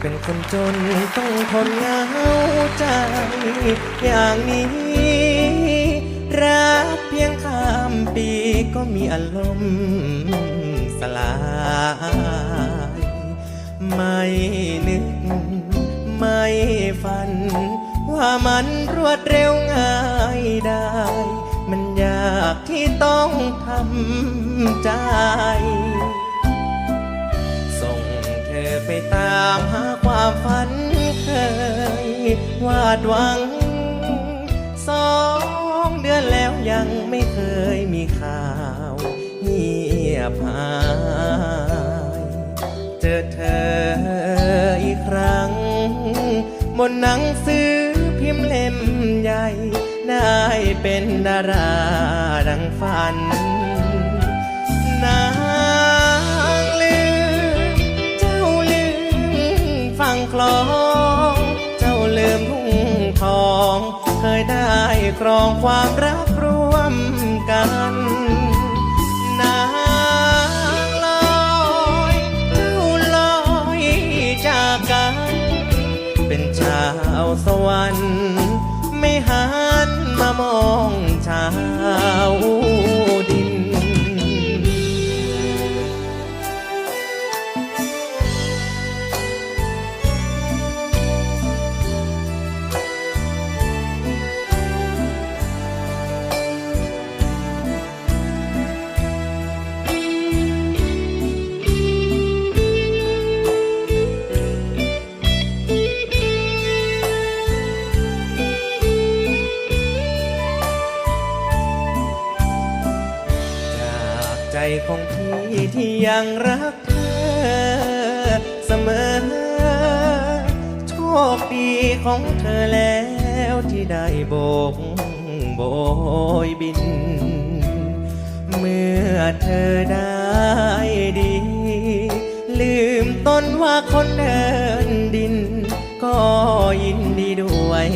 เป็นคนจนต้องทนเหงาใจ อย่างนี้ รักเพียงข้ามปีก็มีอารมณ์สลาย ไม่นึก ไม่ฝัน ว่ามันรวดเร็วง่ายได้ มันยากที่ต้องทำใจ ไปตามหาความฝันเคยวาดหวัง สองเดือนแล้วยังไม่เคยมีข่าวเงียบหายเจอเธออีกครั้ง บนหนังสือพิมพ์เล่มใหญ่ ได้เป็นดาราดังฝัน เคยได้ครองความรักร่วมกันนางลอยเจ้าลอยจากกัน เป็นชาวสวรรค์ ไม่หันมามองชาว ของพี่ที่ยังรักเธอเสมอ โชคดีของเธอแล้วที่ได้โบกโบยบิน เมื่อเธอได้ดี ลืมต้นว่าคนเดินดิน ก็ยินดีด้วย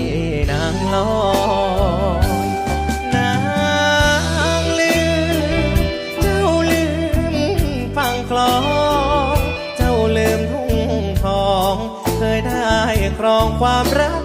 นางลอ ลอง เจ้าลืมทุ่งทอง เคยได้ครองความรัก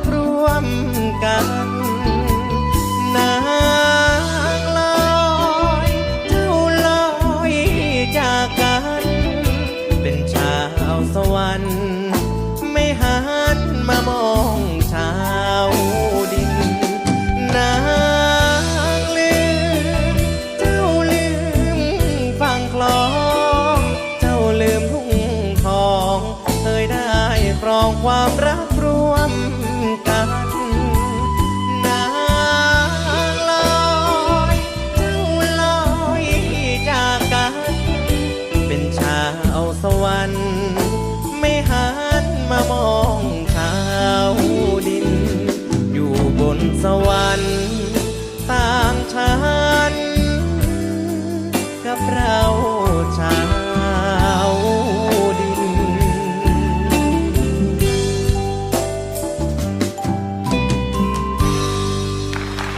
วรรค์